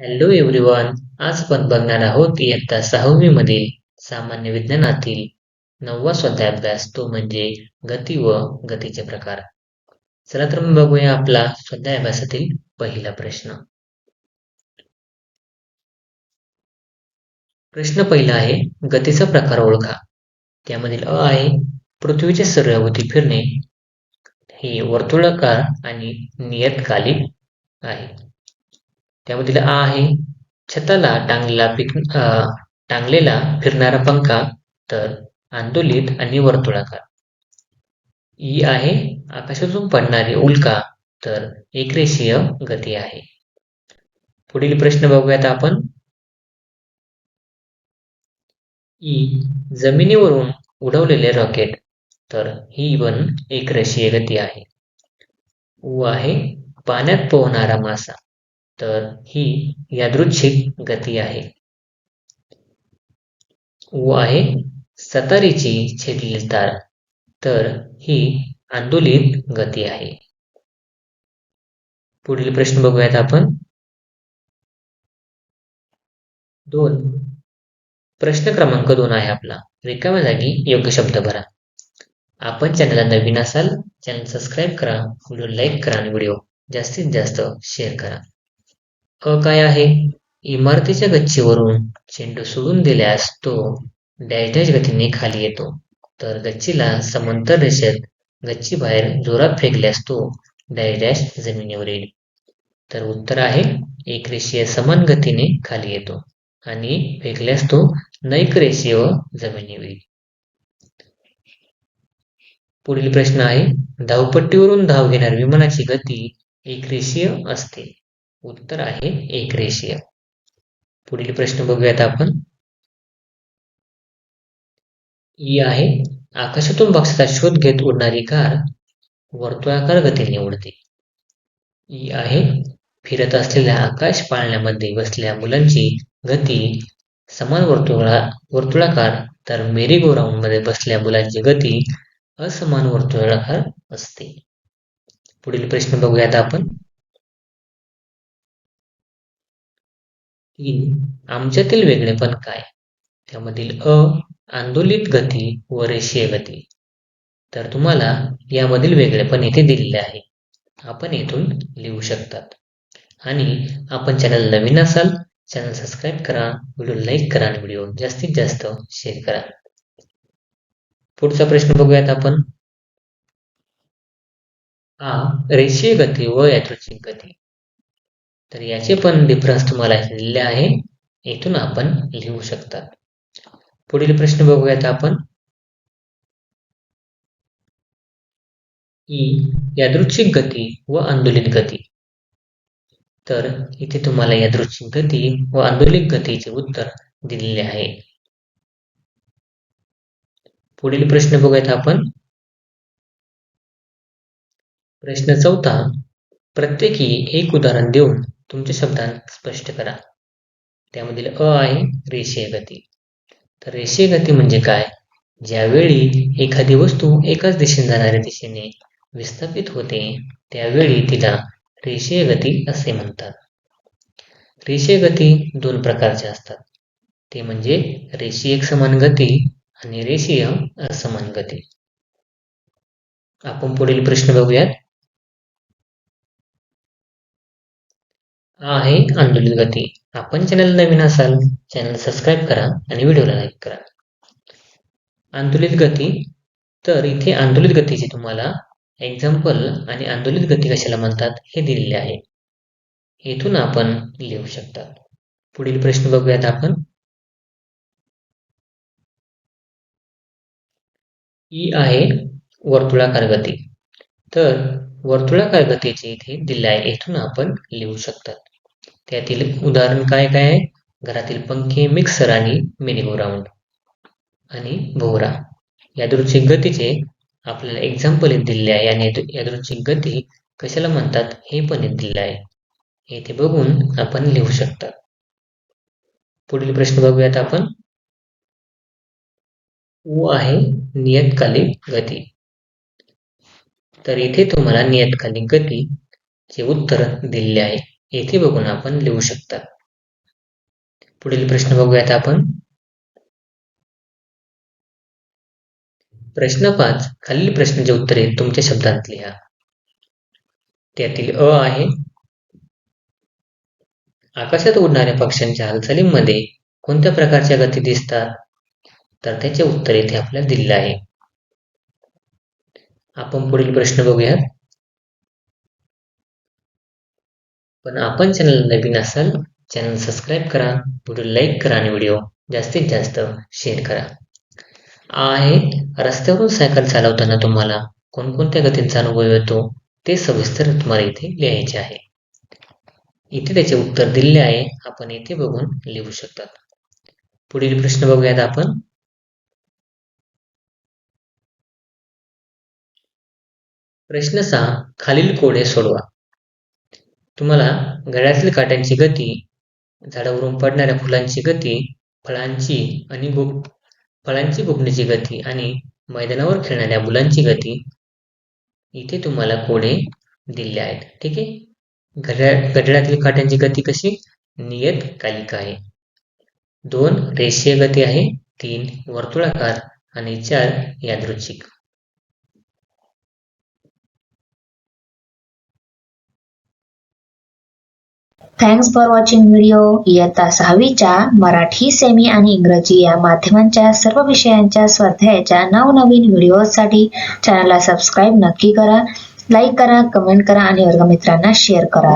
Hello everyone आज आपण बघणार आहोत इयत्ता सहावी मधील सामान्य विज्ञानातील नववा स्वाध्याय अभ्यास तो म्हणजे गती व गतीचे प्रकार. चला तर मग बघूया आपला स्वाध्याय अभ्यासातील पहिला प्रश्न. प्रश्न पहिला आहे गतीचा प्रकार ओळखा. त्यामधील अ आहे पृथ्वीचे सूर्याभोवती फिरणे. हे वर्तुळाकार आणि नियतकालिक आहे. त्यामधील आ आहे. छताला टांगलेला पिक टांगलेला फिरणारा पंखा तर आंदोलित आणि वर्तुळाकार. ई आहे आकाशातून पडणारी उल्का तर एकरेषीय गती आहे. पुढील प्रश्न बघूयात आपण. ई जमिनीवरून उडवलेले रॉकेट तर ही पण एकरेषीय गती आहे. उ आहे पाण्यात पोहणारा मासा. तर ही यादृच्छिक गती आहे. व आहे सतारीची छेदलेली तार तर ही आंदोलित गती आहे. पुढील प्रश्न बघूयात आपण. दोन. प्रश्न क्रमांक दोन आहे आपला. रिकाम्या जागी योग्य शब्द भरा. आपण चॅनलला नवीन असाल चॅनल सबस्क्राईब करा व्हिडिओ लाईक करा आणि व्हिडिओ जास्तीत जास्त शेअर करा. अ काय आहे? इमारतीच्या गच्चीवरून चेंडू सोडून दिल्यास तो डॅश डॅश गतीने खाली येतो. तर गच्चीला समांतर रेषेत गच्ची बाहेर जोरात फेकल्यास तो डॅश डॅश जमिनीवर येईल. तर उत्तर आहे एक रेषीय समान गतीने खाली येतो आणि फेकल्यास तो नैक रेषीय जमिनीवर येईल. पुढील प्रश्न आहे धावपट्टीवरून धाव घेणार विमानाची गती एक रेषीय असते. उत्तर आहे एक रेषीय. पुढील प्रश्न बघूयात आपण. ई आहे आकाशातून बक्षाचा शोध घेत उडणारी कार वर्तुळाकार गतीने उडते. ई आहे फिरत असलेल्या आकाश पाळण्यामध्ये बसलेल्या मुलांची गती समान वर्तुळा वर्तुळाकार तर मेरी गो मध्ये बसलेल्या मुलांची गती असमान वर्तुळाकार असते. पुढील प्रश्न बघूयात आपण. तीन आमच्यातील वेगळेपण काय? त्यामधील अ आंदोलित गती व रेषीय गती. तर तुम्हाला यामधील वेगळेपण येथे दिलेले आहे. आपण येथून लिहू शकतात. आणि आपण चॅनल नवीन असाल चॅनल सबस्क्राईब करा व्हिडिओ लाईक करा आणि व्हिडिओ जास्तीत जास्त शेअर करा. पुढचा प्रश्न बघूयात आपण. आ रेषीय गती व यादृच्छिक गती. तर याचे पण डिफरन्स तुम्हाला दिलेले आहे. येथून आपण लिहू शकता. पुढील प्रश्न बघूयात आपण. ई यादृच्छिक गती व आंदोलित गती. तर इथे तुम्हाला यादृच्छिक गती व आंदोलिक गतीचे उत्तर दिलेले आहे. पुढील प्रश्न बघूयात आपण. प्रश्न चौथा प्रत्येकी एक उदाहरण देऊन तुमच्या शब्दांत स्पष्ट करा. त्यामधील अ आहे रेषीय गती. तर रेषीय गती म्हणजे काय? ज्यावेळी एखादी वस्तू एकाच दिशेने जाणाऱ्या दिशेने विस्थापित होते त्यावेळी तिला रेषीय गती असे म्हणतात. रेषीय गती दोन प्रकारचे असतात. ते म्हणजे रेषीय समान गती आणि रेषीय असमान गती. आपण पुढील प्रश्न बघूयात. आहे आंदोलित गती. आपण चॅनल नवीन असाल चॅनल सबस्क्राईब करा आणि व्हिडिओला लाईक करा. आंदोलित गती. तर इथे आंदोलित गतीचे तुम्हाला एक्झाम्पल आणि आंदोलित गती कशाला म्हणतात हे दिलेले आहे. येथून आपण लिहू शकतात पुढील प्रश्न बघूयात आपण. ई आहे वर्तुळाकार गती. तर वर्तुळाकार गतीचे इथे दिले आहे. येथून आपण लिहू शकतात त्यातील उदाहरण काय काय आहे? घरातील पंखे मिक्सर आणि मिनी राऊंड आणि भोवरा. यादृच्छिक गतीचे आपल्याला एक्झाम्पल दिलेले आहे. आणि यादृच्छिक गती कशाला म्हणतात? हे पण दिले आहे. येथे बघून आपण लिहू शकता. पुढील प्रश्न बघूयात आपण. उ आहे नियतकालिक गती. तर इथे तुम्हाला नियतकालिक गती चे उत्तर दिलेले आहे. येथे बघून आपण लिहू शकता. पुढील प्रश्न बघूयात आपण. प्रश्न पाच खालील प्रश्नाचे उत्तरे तुमच्या शब्दात लिहा. त्यातील अ आहे आकाशात उडणाऱ्या पक्ष्यांच्या हालचालींमध्ये कोणत्या प्रकारच्या गती दिसतात? तर त्याचे उत्तर येथे आपल्याला दिलेले आहे. आपण पुढील प्रश्न बघूयात. पण आपण चॅनल नवीन असाल चॅनल सबस्क्राईब करा व्हिडिओ लाईक करा आणि व्हिडिओ जास्तीत जास्त शेअर करा. आहे रस्त्यावरून सायकल चालवताना तुम्हाला कोणकोणत्या गतींचा अनुभव येतो ते सविस्तर तुम्हाला इथे लिहायचे आहे. इथे त्याचे उत्तर दिलेले आहे आपण इथे बघून लिहू शकतात. पुढील प्रश्न बघूयात आपण. प्रश्न सहा खालील कोडे सोडवा. तुम्हाला घड्यातील काट्यांची गती झाडावरून पडणाऱ्या फुलांची गती फळांची आणि गोप फळांची गोपणीची गती आणि मैदानावर खेळणाऱ्या मुलांची गती इथे तुम्हाला कोडे दिले आहेत. ठीक आहे? घड्याळ घड्याळातील काट्यांची गती कशी? नियत कालिका आहे. दोन रेषीय गती आहे तीन वर्तुळाकार आणि चार यादृच्छिक. थँक्स फॉर वॉचिंग व्हिडिओ इयत्ता सहावीच्या मराठी सेमी आणि इंग्रजी या माध्यमांच्या सर्व विषयांच्या स्वाध्यायाच्या नवनवीन व्हिडिओसाठी चॅनलला सबस्क्राईब नक्की करा. लाईक करा कमेंट करा आणि वर्गमित्रांना शेअर करा.